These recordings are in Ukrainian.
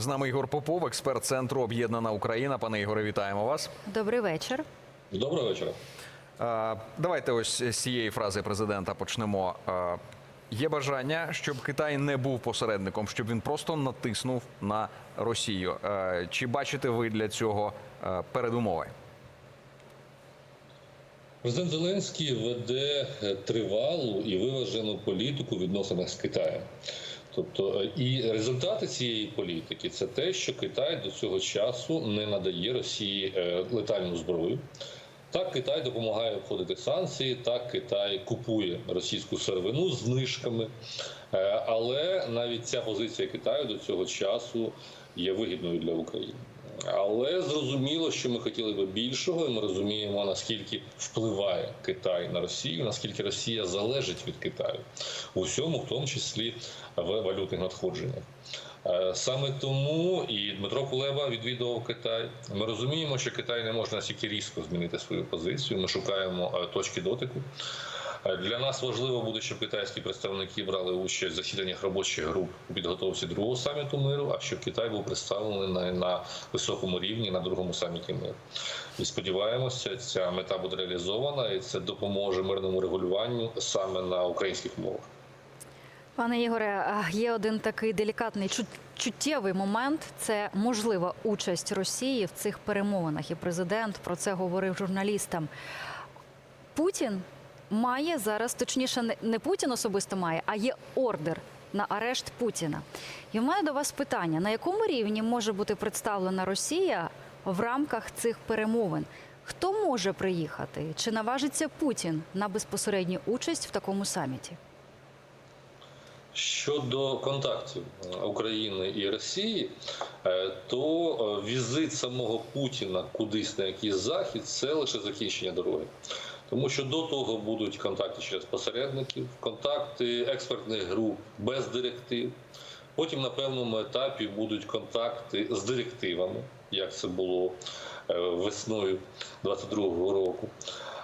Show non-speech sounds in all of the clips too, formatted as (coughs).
З нами Ігор Попов, експерт центру Об'єднана Україна. Пане Ігоре, вітаємо вас. Добрий вечір. Доброго вечора. Давайте ось з цієї фрази президента почнемо. Є бажання, щоб Китай не був посередником, щоб він просто натиснув на Росію. Чи бачите ви для цього передумови? Президент Зеленський веде тривалу і виважену політику в відносинах з Китаєм. Тобто, е, і результати цієї політики це те, що Китай до цього часу не надає Росії е, летальну зброю. Так, Китай допомагає обходити санкції, так Китай купує російську сировину знижками. Е, Але навіть ця позиція Китаю до цього часу є вигідною для України. Але зрозуміло, що ми хотіли би більшого, і ми розуміємо, наскільки впливає Китай на Росію, наскільки Росія залежить від Китаю у всьому, в тому числі в валютних надходженнях. Е, Саме тому і Дмитро Кулеба відвідував Китай. Ми розуміємо, що Китай не може настільки різко змінити свою позицію. Ми шукаємо е, точки дотику. Е, Для нас важливо буде, щоб китайські представники брали участь в засіданнях робочих груп у підготовці другого саміту миру, а щоб Китай був представлений на, високому рівні на другому саміті миру. І сподіваємося, ця мета буде реалізована, і це допоможе мирному регулюванню саме на українських мовах. Пане Ігоре, є один такий делікатний чут- чуттєвий момент. Це можлива участь Росії в цих перемовинах. І президент про це говорив журналістам. Путін має зараз, точніше, не- Путін особисто має, а є ордер на арешт Путіна. В мене до вас питання: на якому рівні може бути представлена Росія в рамках цих перемовин? Хто може приїхати? Чи наважиться Путін на безпосередню участь в такому саміті? Щодо контактів України і Росії, е, то е, візит самого Путіна кудись на якийсь захід це лише закінчення дороги. Тому що до того будуть контакти через посередників, контакти експертних груп без директив. Потім на певному етапі будуть контакти з директивами, як це було е, весною 22-го року.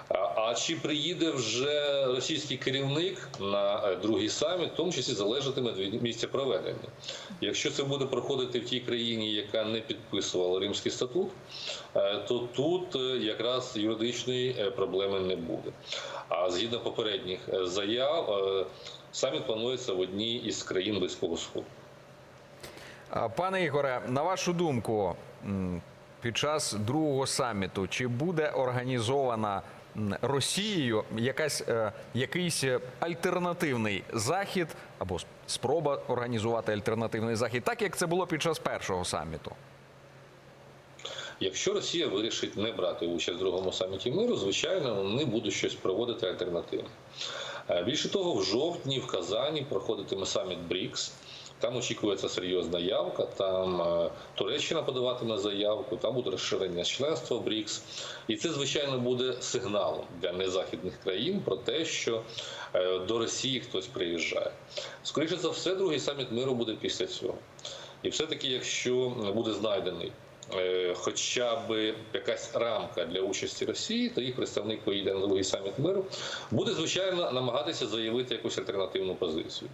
А- чи приїде вже російський керівник на е, другий саміт, в тому числі залежатиме від місця проведення. Якщо це буде проходити в тій країні, яка не підписувала Римський статут, е, то тут е, якраз юридичної проблеми не буде. А згідно попередніх заяв, саміт планується в одній із країн Близького Сходу. Пане Ігоре, на вашу думку, під час другого саміту чи буде організована Росією якась е, якийсь е, альтернативний захід або спроба організувати альтернативний захід, так як це було під час першого саміту? Якщо Росія вирішить не брати участь в другому саміті миру, звичайно, вони будуть щось проводити альтернативне. Е, Більше того, в жовтні в Казані проходитиме саміт БРІКС. Там очікується серйозна явка. Там е, Туреччина подаватиме заявку, там буде розширення членства БРІКС. І це, звичайно, буде сигналом для незахідних країн про те, що е, до Росії хтось приїжджає. Скоріше за все, другий саміт миру буде після цього. І все-таки, якщо буде знайдений е, хоча б якась рамка для участі Росії, то їх представник поїде на другий саміт миру, буде звичайно намагатися заявити якусь альтернативну позицію.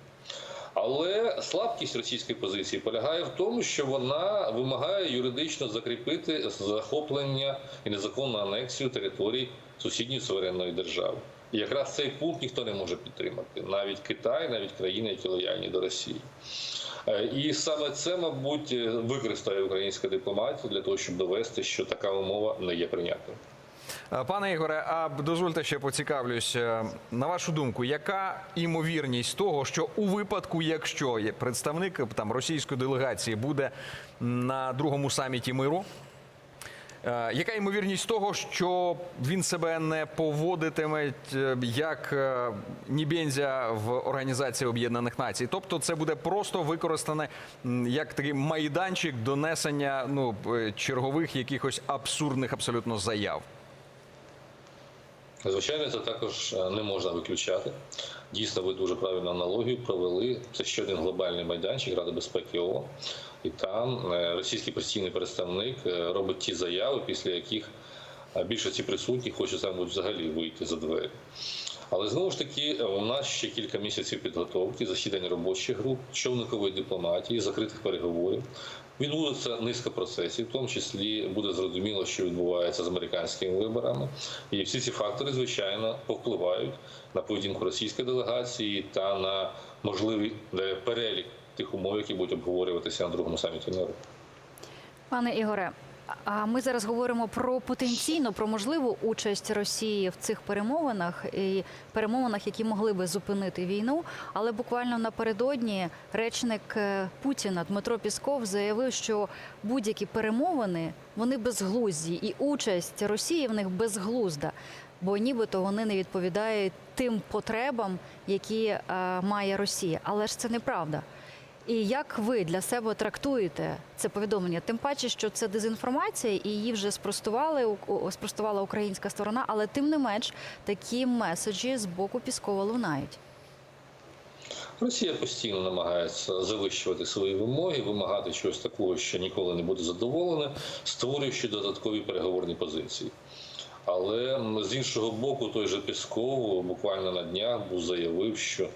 Але слабкість російської позиції полягає в тому, що вона вимагає юридично закріпити захоплення і незаконну анексію територій сусідньої суверенної держави. І якраз цей пункт ніхто не може підтримати, навіть Китай, навіть країни, які лояльні до Росії. Е, І саме це, мабуть, використає українська дипломатія для того, щоб довести, що така умова не є прийнятною. Е, Пане Ігоре, а дозвольте ще поцікавлюсь. е, На вашу думку, яка імовірність того, що у випадку, якщо представник е, там російської делегації буде на другому саміті миру? Яка ймовірність того, що він себе не поводитиме як Нібензя в Організації Об'єднаних Націй? Тобто це буде просто використане як такий майданчик донесення ну, чергових якихось абсурдних абсолютно заяв? Звичайно, це також е, не можна виключати. Дійсно, ви дуже правильну аналогію провели. Це ще один глобальний майданчик Ради безпеки ООН. І там е, російський постійний представник е, робить ті заяви, після яких більшості присутніх хочуть саме взагалі вийти за двері. Але знову ж таки, у нас ще кілька місяців підготовки, засідань робочих груп, човникової дипломатії, закритих переговорів. Відбудеться низка процесів, в тому числі буде зрозуміло, що відбувається з американськими виборами. І всі ці фактори, звичайно, повпливають на поведінку російської делегації та на можливий е, перелік тих умов, які будуть обговорюватися на другому саміті миру. Пане Ігоре, а ми зараз говоримо про потенційну, про можливу участь Росії в цих перемовинах і перемовинах, які могли би зупинити війну. Але буквально напередодні речник е, Путіна Дмитро Пісков заявив, що будь-які перемовини вони безглузді, і участь Росії в них безглузда. Бо нібито вони не відповідають тим потребам, які е, має Росія. Але ж це неправда. І як ви для себе трактуєте це повідомлення? Тим паче, що це дезінформація, і її вже спростували спростувала українська сторона, але тим не менш такі меседжі з боку Піскова лунають. Росія постійно намагається завищувати свої вимоги, вимагати чогось такого, що ніколи не буде задоволене, створюючи додаткові переговорні позиції. Але з іншого боку, той же Пісков буквально на днях був заявив, що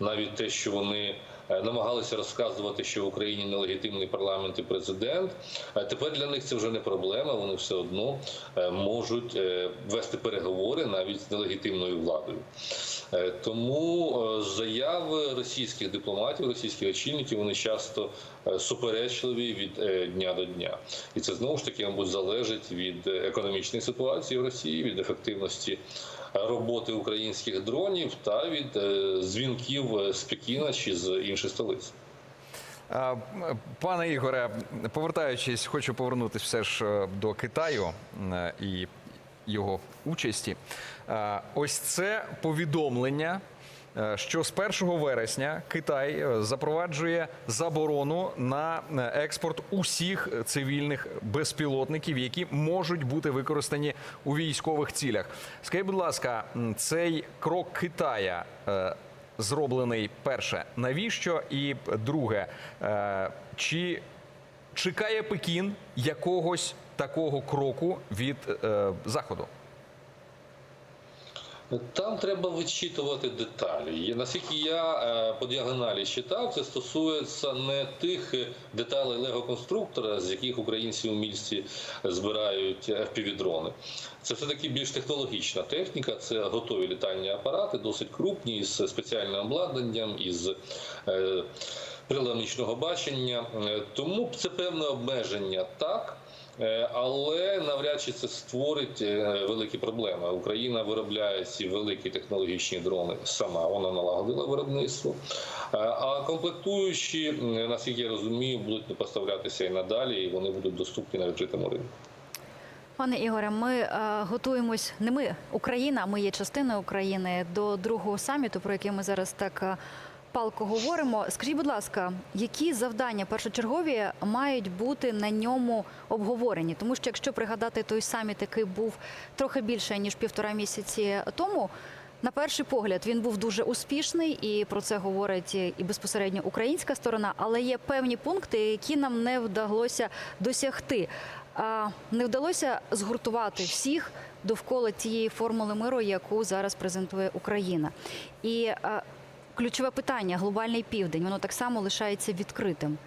навіть те, що вони намагалися розказувати, що в Україні нелегітимний парламент і президент, е, тепер для них це вже не проблема. Вони все одно е, можуть е, вести переговори навіть з нелегітимною владою. Е, Тому е, заяви російських дипломатів, російських очільників, вони часто е, суперечливі від е, дня до дня, і це знову ж таки, мабуть, залежить від е, економічної ситуації в Росії, від ефективності е, роботи українських дронів та від е, дзвінків з Пекіна чи з інших столиць. Пане Ігоре, повертаючись, хочу повернутися все ж е, до Китаю е, і його участі. Ось це повідомлення, що з 1 вересня Китай е, запроваджує заборону на е, експорт усіх цивільних безпілотників, які можуть бути використані у військових цілях. Скажіть, будь ласка, цей крок Китая. е, зроблений перше. Навіщо? І друге, е, чи чекає Пекін якогось такого кроку від е, заходу? Там треба вичитувати деталі. Наскільки я е, по діагоналі читав, це стосується не тих е, деталей лего-конструктора, з яких українці умільці збирають FPV-дрони. Це все таки більш технологічна техніка. Це готові літальні апарати, досить крупні, з спеціальним обладнанням, із е, приладом нічного бачення. Тому це певне обмеження так. Е, Але навряд чи це створить е, великі проблеми. Україна виробляє ці великі технологічні дрони сама. Вона налагодила виробництво. Е, А комплектуючі, наскільки я розумію, будуть поставлятися і надалі, і вони будуть доступні на відкритому ринку. Пане Ігоре, ми готуємось. Не ми Україна, ми є частиною України до другого саміту, про який ми зараз так палко говоримо. Скажіть, будь ласка, які завдання першочергові мають бути на ньому обговорені? Тому що якщо пригадати той саміт, який був трохи більше ніж півтора місяці тому. На перший погляд він був дуже успішний, і про це говорить і безпосередньо українська сторона, але є певні пункти, які нам не вдалося досягти. Не вдалося згуртувати всіх довкола тієї формули миру, яку зараз презентує Україна. І ключове питання глобальний південь, воно так само лишається відкритим.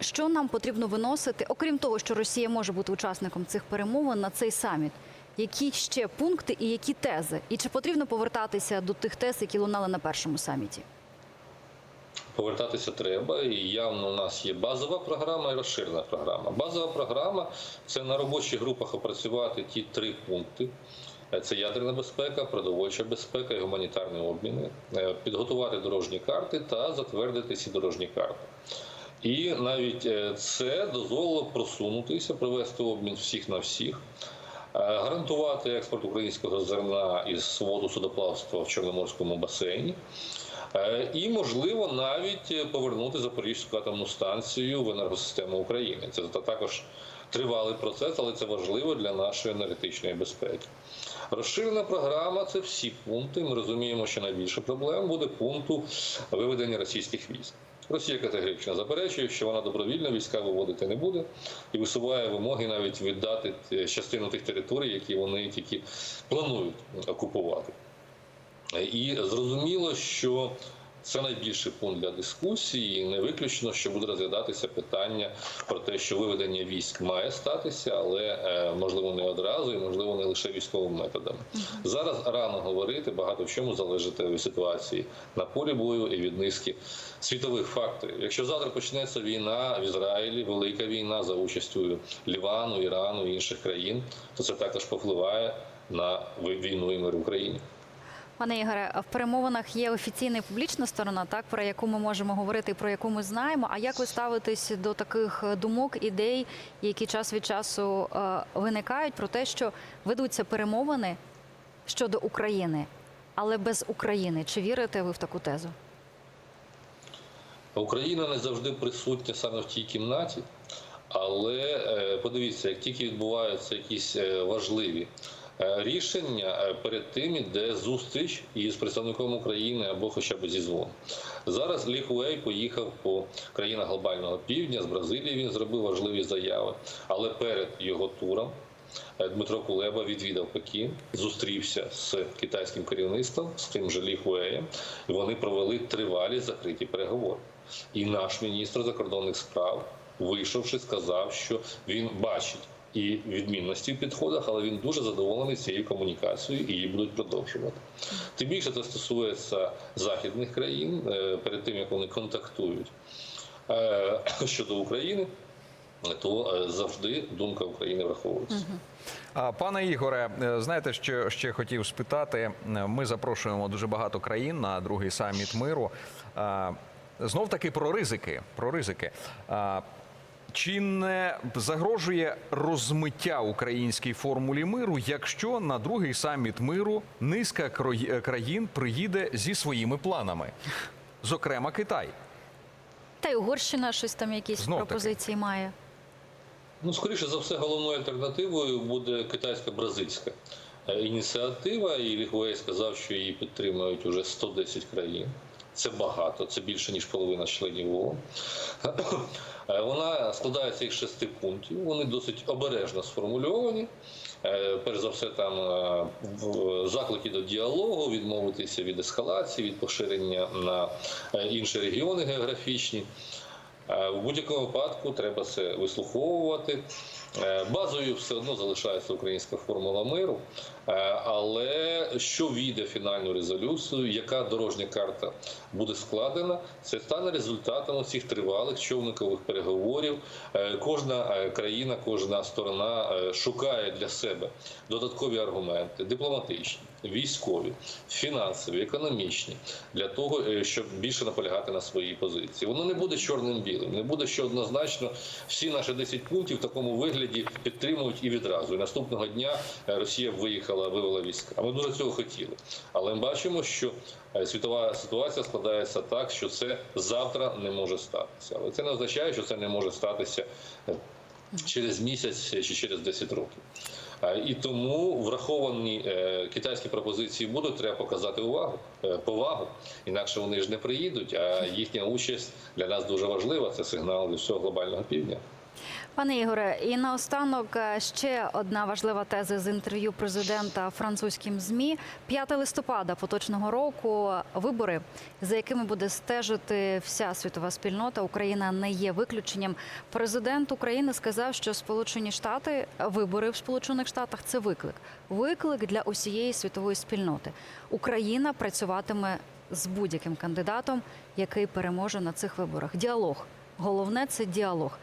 Що нам потрібно виносити, окрім того, що Росія може бути учасником цих перемовин на цей саміт? Які ще пункти і які тези? І чи потрібно повертатися до тих тез, які лунали на першому саміті? Повертатися треба, і явно у нас є базова програма і розширена програма. Базова програма це на робочих групах опрацювати ті три пункти. Це ядерна безпека, продовольча безпека і гуманітарні обміни, Е, підготувати дорожні карти та затвердити ці дорожні карти. І навіть е, це дозволило просунутися, провести обмін всіх на всіх, е, гарантувати експорт українського зерна із воду судоплавства в Чорноморському басейні. Е, І можливо навіть е, повернути Запорізьку атомну станцію в енергосистему України. Це також тривалий процес, але це важливо для нашої енергетичної безпеки. Розширена програма це всі пункти. Ми розуміємо, що найбільше проблем буде пункту виведення російських військ. Росія категорично заперечує, що вона добровільно війська виводити не буде і висуває вимоги навіть віддати е, частину тих територій, які вони тільки планують окупувати. І зрозуміло, що це найбільший пункт для дискусії. Не виключно, що буде розглядатися питання про те, що виведення військ має статися, але е, можливо не одразу і можливо не лише військовими методами. Зараз рано говорити, багато в чому залежить від ситуації на полі бою і від низки світових факторів. Якщо завтра почнеться війна в Ізраїлі, велика війна за участю Лівану, Ірану і інших країн, то це також повпливає на війну і мир в Україні. Пане Ігоре, в перемовинах є офіційна і публічна сторона, так про яку ми можемо говорити, про яку ми знаємо. А як ви ставитесь до таких е, думок, ідей, які час від часу е, виникають про те, що ведуться перемовини щодо України, але без України? Чи вірите ви в таку тезу? Україна не завжди присутня саме в тій кімнаті, але е, подивіться, як тільки відбуваються якісь важливі рішення, е, перед тим іде зустріч із представником України або хоча б зі дзвон. Зараз Лі Хуей поїхав по країнах глобального півдня з Бразилії. Він зробив важливі заяви, але перед його туром. е, Дмитро Кулеба відвідав Пекін, зустрівся з китайським керівництвом, з тим же Лі Хуеєм, і вони провели тривалі закриті переговори. І наш міністр закордонних справ, вийшовши, сказав, що він бачить і відмінності в підходах, але він дуже задоволений цією комунікацією і її будуть продовжувати. Тим більше це стосується західних країн е, перед тим як вони контактують е, (coughs) щодо України, то е, завжди думка України враховується. Пане Ігоре, знаєте, що ще хотів спитати? Ми запрошуємо дуже багато країн на другий саміт миру. А, Знов таки про ризики. Про ризики. Чи не загрожує розмиття українській формулі миру, якщо на другий саміт миру низка країн приїде зі своїми планами, зокрема Китай? Та й Угорщина щось там якісь Знов-таки. пропозиції має. Ну, скоріше за все, головною альтернативою буде китайсько-бразильська е, ініціатива. І Лігуей сказав, що її підтримують уже 110 країн. Це багато, це більше ніж половина членів ООН. Е, Вона складається із шести пунктів. Вони досить обережно сформульовані. Е, Перш за все, там е, заклики до діалогу, відмовитися від ескалації, від поширення на інші регіони географічні. Е, В будь-якому випадку треба це вислуховувати. Е, Базою все одно залишається українська формула миру, Е, але що війде фінальну резолюцію, яка дорожня карта буде складена, це стане результатом цих тривалих човникових переговорів. Кожна країна, кожна сторона шукає для себе додаткові аргументи, дипломатичні, військові, фінансові, економічні, для того, е, щоб більше наполягати на своїй позиції. Воно не буде чорним-білим, не буде що однозначно всі наші 10 пунктів в такому вигляді підтримують і відразу. І наступного дня е, Росія виїхала, вивела війська. А ми дуже цього хотіли. Але ми бачимо, що е, світова ситуація складається так, що це завтра не може статися. Але це не означає, що це не може статися через місяць чи через 10 років. А, І тому враховані е, китайські пропозиції будуть, треба показати увагу, е, повагу. Інакше вони ж не приїдуть. А їхня участь для нас дуже важлива. Це сигнал для всього глобального півдня. Пане Ігоре, і наостанок е, ще одна важлива теза з інтерв'ю президента французьким змі. 5 листопада поточного року вибори, за якими буде стежити вся світова спільнота. Україна не є виключенням. Президент України сказав, що Сполучені Штати вибори в Сполучених Штатах це виклик. Виклик для усієї світової спільноти. Україна працюватиме з будь-яким кандидатом, який переможе на цих виборах. Діалог. Головне це діалог.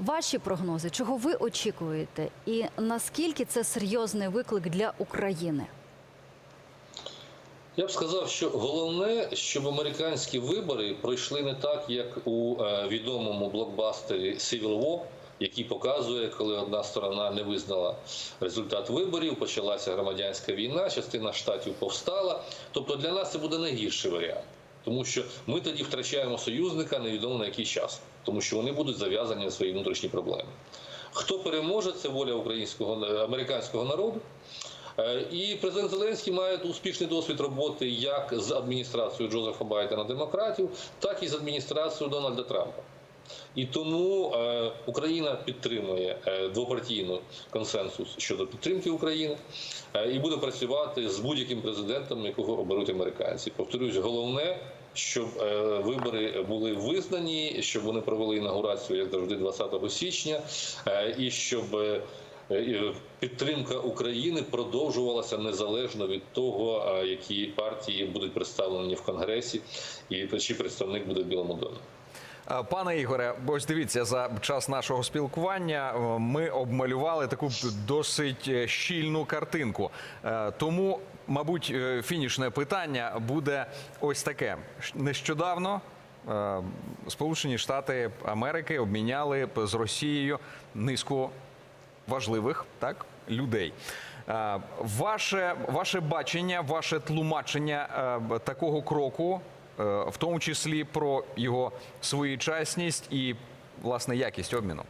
Ваші прогнози, чого ви очікуєте, і наскільки це серйозний виклик для України? Я б сказав, що головне, щоб американські вибори пройшли не так, як у е, відомому блокбастері Civil War, який показує, коли одна сторона не визнала результат виборів, почалася громадянська війна, частина штатів повстала. Тобто для нас це буде найгірший варіант. Тому що ми тоді втрачаємо союзника невідомо на який час, тому що вони будуть зав'язані на свої внутрішні проблеми. Хто переможе, це воля українського американського народу. Е, І президент Зеленський має успішний досвід роботи як з адміністрацією Джозефа Байдена демократів, так і з адміністрацією Дональда Трампа. І тому е, Україна підтримує е, двопартійний консенсус щодо підтримки України і буде працювати з будь-яким президентом, якого оберуть американці. Повторюсь, головне. Щоб е, вибори були визнані, щоб вони провели інаугурацію як завжди 20 січня, е, і щоб е, підтримка України продовжувалася незалежно від того, які партії будуть представлені в конгресі, і чи представник буде в Білому домі. Пане Ігоре, ось дивіться, за час нашого спілкування ми обмалювали таку досить щільну картинку. Тому, мабуть, е, фінішне питання буде ось таке. Нещодавно е, Сполучені Штати Америки обміняли з Росією низку важливих так людей. Е, Ваше, ваше бачення, ваше тлумачення такого кроку, в тому числі про його своєчасність і власне якість обміну.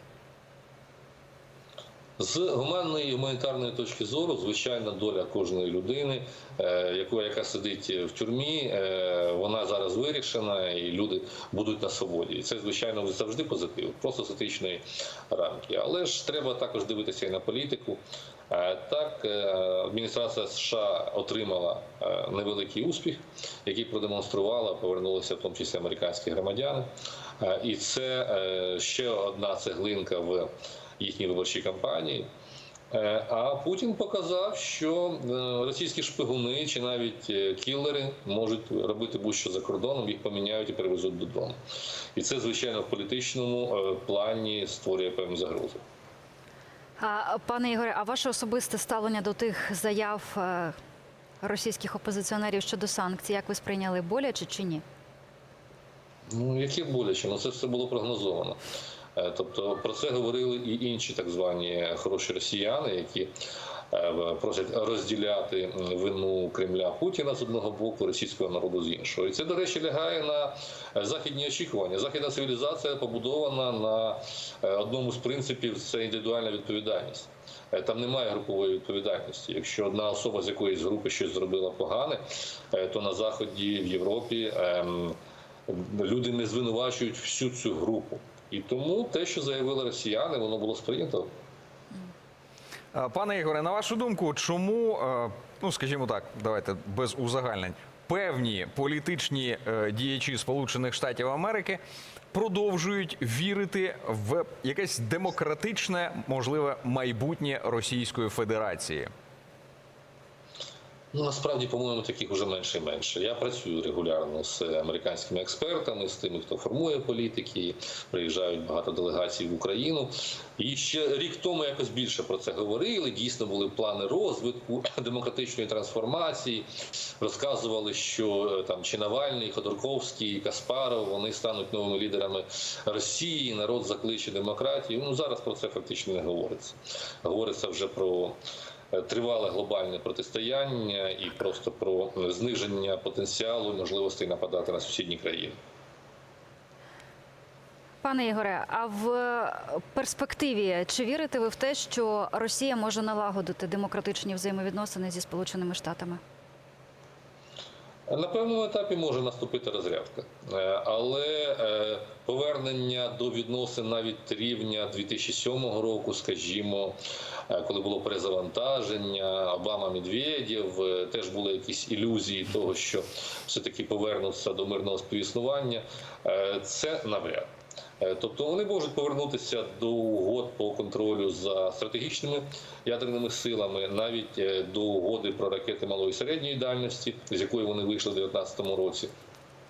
З гуманної гуманітарної точки зору, звичайна доля кожної людини, е, яка сидить в тюрмі, е, вона зараз вирішена, і люди будуть на свободі. І це звичайно завжди позитив, просто з етичної рамки. Але ж треба також дивитися і на політику. Е, Так, адміністрація США отримала невеликий успіх, який продемонструвала, повернулися в тому числі американські громадяни. І це ще одна цеглинка в їхній виборчій кампанії. Е, А Путін показав, що е, російські шпигуни чи навіть е, кілери можуть робити будь-що за кордоном, їх поміняють і перевезуть додому. І це, звичайно, в політичному плані створює певні загрози. А, пане Ігоре, а ваше особисте ставлення до тих заяв російських опозиціонерів щодо санкцій, як ви сприйняли боляче чи ні? Ну, яке боляче, ну це все було прогнозовано. Е, Тобто про це говорили і інші так звані хороші росіяни, які е, просять розділяти вину Кремля Путіна з одного боку, російського народу з іншого. І це, до речі, лягає на е, західні очікування. Західна цивілізація побудована на одному з принципів це індивідуальна відповідальність. Там немає групової відповідальності. Якщо одна особа з якоїсь групи щось зробила погане, то на заході в Європі ем, люди не звинувачують всю цю групу. І тому те, що заявили росіяни, воно було сприйнято. Е, Пане Ігоре, на вашу думку, чому, е, ну скажімо так, давайте без узагальнень, певні політичні е, діячі Сполучених Штатів Америки продовжують вірити в якесь демократичне, можливе майбутнє Російської Федерації? Ну, насправді, по-моєму, таких вже менше і менше. Я працюю регулярно з американськими експертами, з тими, хто формує політики. Приїжджають багато делегацій в Україну. І ще рік тому якось більше про це говорили. Дійсно були плани розвитку, (clears throat) демократичної трансформації. Розказували, що е, там чи Навальний, Ходорковський, Каспаров вони стануть новими лідерами Росії. Народ закличе демократію. Ну зараз про це фактично не говориться. Говориться вже про тривале глобальне протистояння і просто про зниження потенціалу і можливостей нападати на сусідні країни. Пане Ігоре, а в перспективі чи вірите ви в те, що Росія може налагодити демократичні взаємовідносини зі Сполученими Штатами? На певному етапі може наступити розрядка, Е, але е, повернення до відносин навіть рівня 2007 року, скажімо, е, коли було перезавантаження, Обама Медведєв, е, теж були якісь ілюзії того, що все-таки повернуться до мирного співіснування. Це навряд. Е, Тобто вони можуть повернутися до угод по контролю за стратегічними ядерними силами, навіть е, до угоди про ракети малої і середньої дальності, з якої вони вийшли в 2019 році,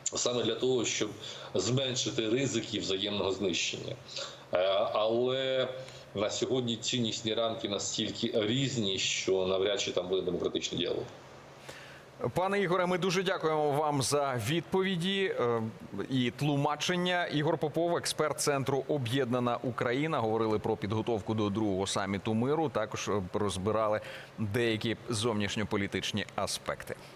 саме для того, щоб зменшити ризики взаємного знищення. Е, Але на сьогодні ціннісні рамки настільки різні, що навряд чи там буде демократичний діалог. Пане Ігоре, ми дуже дякуємо вам за відповіді е, і тлумачення. Ігор Попов, експерт центру Об'єднана Україна, говорили про підготовку до другого саміту миру. Також е, розбирали деякі зовнішньополітичні аспекти.